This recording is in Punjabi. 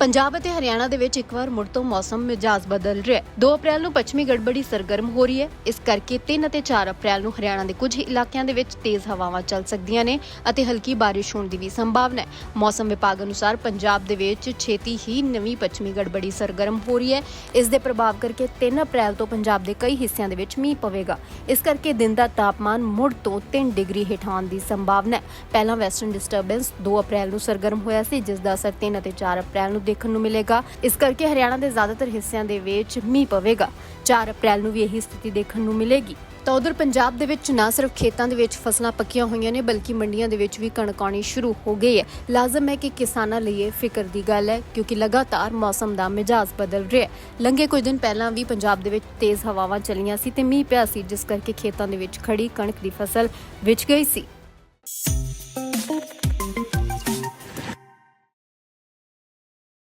ਪੰਜਾਬ ਅਤੇ ਹਰਿਆਣਾ ਦੇ ਵਿੱਚ ਇੱਕ ਵਾਰ ਮੁੜ ਤੋਂ ਮੌਸਮ ਮਿਜਾਜ਼ ਬਦਲ ਰਿਹਾ ਹੈ। 2 ਅਪ੍ਰੈਲ ਨੂੰ ਪੱਛਮੀ ਗੜਬੜੀ ਸਰਗਰਮ ਹੋ ਰਹੀ ਹੈ। ਇਸ ਕਰਕੇ 3 ਅਤੇ 4 ਅਪ੍ਰੈਲ ਨੂੰ ਹਰਿਆਣਾ ਦੇ ਕੁਝ ਇਲਾਕਿਆਂ ਦੇ ਵਿੱਚ ਤੇਜ਼ ਹਵਾਵਾਂ ਚੱਲ ਸਕਦੀਆਂ ਨੇ ਅਤੇ ਹਲਕੀ ਬਾਰਿਸ਼ ਹੋਣ ਦੀ ਵੀ ਸੰਭਾਵਨਾ ਹੈ। ਮੌਸਮ ਵਿਭਾਗ ਅਨੁਸਾਰ ਪੰਜਾਬ ਦੇ ਵਿੱਚ ਛੇਤੀ ਹੀ ਨਵੀਂ ਪੱਛਮੀ ਗੜਬੜੀ ਸਰਗਰਮ ਹੋ ਰਹੀ ਹੈ। ਇਸ ਦੇ ਪ੍ਰਭਾਵ ਕਰਕੇ 3 ਅਪ੍ਰੈਲ ਤੋਂ ਪੰਜਾਬ ਦੇ ਕਈ ਹਿੱਸਿਆਂ ਦੇ ਵਿੱਚ ਮੀਂਹ ਪਵੇਗਾ। ਇਸ ਕਰਕੇ ਦਿਨ ਦਾ ਤਾਪਮਾਨ ਮੁੜ ਤੋਂ 3 ਡਿਗਰੀ ਹੇਠ ਆਉਣ ਦੀ ਸੰਭਾਵਨਾ ਹੈ। ਪਹਿਲਾਂ ਵੈਸਟਰਨ ਡਿਸਟਰਬੈਂਸ 2 ਅਪ੍ਰੈਲ ਨੂੰ ਸਰਗਰਮ ਹੋਇਆ ਸੀ, ਜਿਸ ਦਾ ਅਸਰ 3 ਅਤੇ 4 ਅਪ੍ਰੈਲ ਨੂੰ ਦੇਖਣ ਨੂੰ ਮਿਲੇਗਾ। ਇਸ ਕਰਕੇ ਹਰਿਆਣਾ ਦੇ ਜ਼ਿਆਦਾਤਰ ਹਿੱਸਿਆਂ ਦੇ ਵਿੱਚ ਮੀਂਹ ਪਵੇਗਾ। 4 ਅਪ੍ਰੈਲ ਨੂੰ ਵੀ ਇਹੀ ਸਥਿਤੀ ਦੇਖਣ ਨੂੰ ਮਿਲੇਗੀ। ਤਾਂ ਉਧਰ ਪੰਜਾਬ ਦੇ ਵਿੱਚ ਨਾ ਸਿਰਫ ਖੇਤਾਂ ਦੇ ਵਿੱਚ ਫਸਲਾਂ ਪੱਕੀਆਂ ਹੋਈਆਂ ਨੇ, ਬਲਕਿ ਮੰਡੀਆਂ ਦੇ ਵਿੱਚ ਵੀ ਕਣਕ ਆਉਣੀ ਸ਼ੁਰੂ ਹੋ ਗਈ ਹੈ। ਲਾਜ਼ਮ ਹੈ ਕਿ ਕਿਸਾਨਾਂ ਲਈ ਇਹ ਫਿਕਰ ਦੀ ਗੱਲ ਹੈ, ਕਿਉਂਕਿ ਲਗਾਤਾਰ ਮੌਸਮ ਦਾ ਮਿਜਾਜ਼ ਬਦਲ ਰਿਹਾ ਹੈ। ਲੰਘੇ ਕੁਝ ਦਿਨ ਪਹਿਲਾਂ ਵੀ ਪੰਜਾਬ ਦੇ ਵਿੱਚ ਤੇਜ਼ ਹਵਾਵਾਂ ਚੱਲੀਆਂ ਸੀ ਤੇ ਮੀਂਹ ਪਿਆ ਸੀ, ਜਿਸ ਕਰਕੇ ਖੇਤਾਂ ਦੇ ਵਿੱਚ ਖੜੀ ਕਣਕ ਦੀ ਫਸਲ ਵਿਛ ਗਈ ਸੀ।